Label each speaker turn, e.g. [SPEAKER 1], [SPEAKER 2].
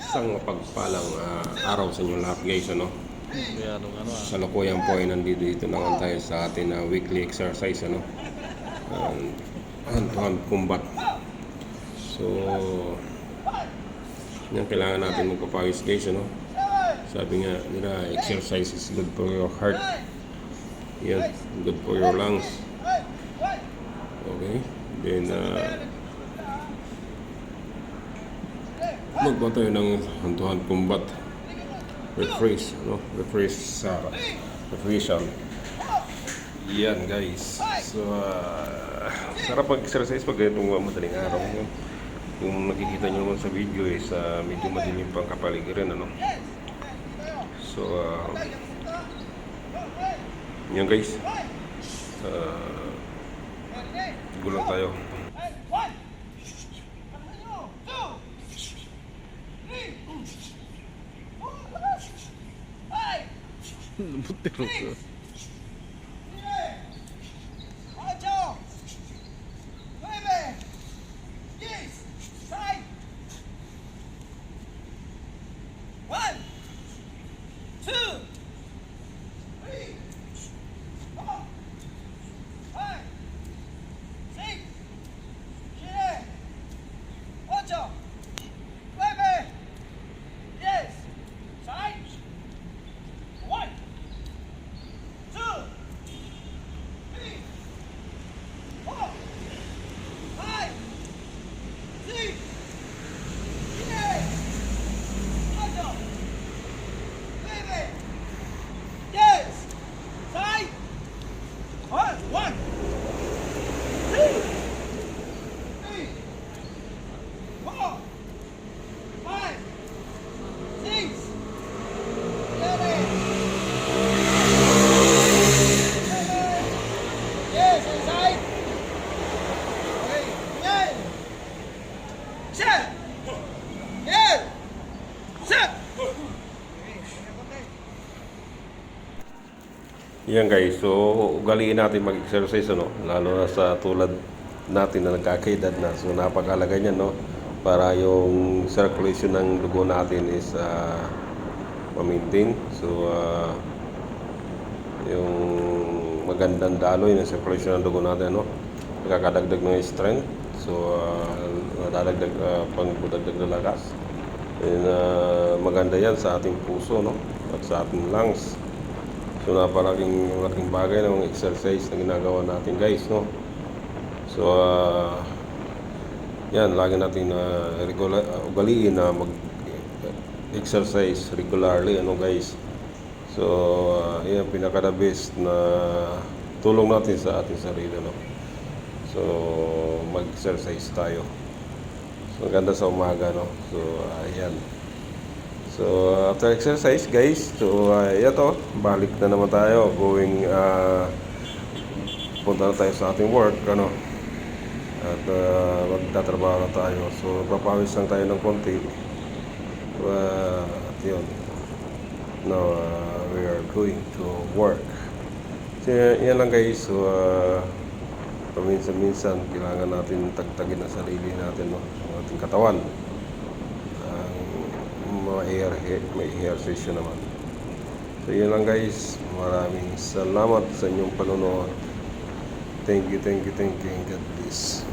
[SPEAKER 1] Isang mapagpalang ah, araw sa inyo lahat guys, ano?
[SPEAKER 2] Kaya anong ano ah.
[SPEAKER 1] Sa lokoyan po ay nandito dito naman tayo sa ating ah, weekly exercise, ano? Um, hand-to-hand combat. So, yan kailangan natin magpapawis guys, ano? Sabi nga nila, exercise is good for your heart. Yan, good for your lungs. Okay? Then, uh, magba tayo ng hand-to-hand combat. Refresh, no? Refresh sa refreshan. Yan guys. So, uh, sarap mag-exercise pag itong uh, madaling araw. Yun. Yung nakikita nyo naman sa video is uh, medyo madilim pang kapaligiran, ano? So, uh, yan guys. Uh, gulang tayo.
[SPEAKER 3] 持ってるんですよ One! Yan
[SPEAKER 1] guys, so ugaliin natin mag-exercise ano, lalo na sa tulad natin na nagkakaedad na. So napakalaga niyan no para yung circulation ng dugo natin is uh, ma-maintain. So ah, yung magandang daloy ng circulation ng dugo natin no, nakakadagdag ng strength. So uh, nadadagdag uh, pangdagdag ng lakas. And ah, maganda yan sa ating puso no at sa ating lungs. So napalaking malaking bagay ng exercise na ginagawa natin guys, no? So ah, yan, lagi natin na regular, ugaliin na mag exercise regularly, ano guys. So ah, yan, pinaka the na tulong natin sa ating sarili, no? So mag-exercise tayo. So ganda sa umaga, no? So ayan. So, after exercise, guys, so, uh, ito, balik na naman tayo, going, uh, punta na tayo sa ating work, ano, at uh, magtatrabaho na tayo. So, papawis lang tayo ng konti. Uh, at yun, now, uh, we are going to work. So, yan lang guys, so, uh, paminsan-minsan, kailangan natin tagtagin ang sarili natin, no, ang ating katawan ang mga ehersisyo naman. So yun lang guys. Maraming salamat sa inyong panonood. Thank you, thank you, thank you. and God bless.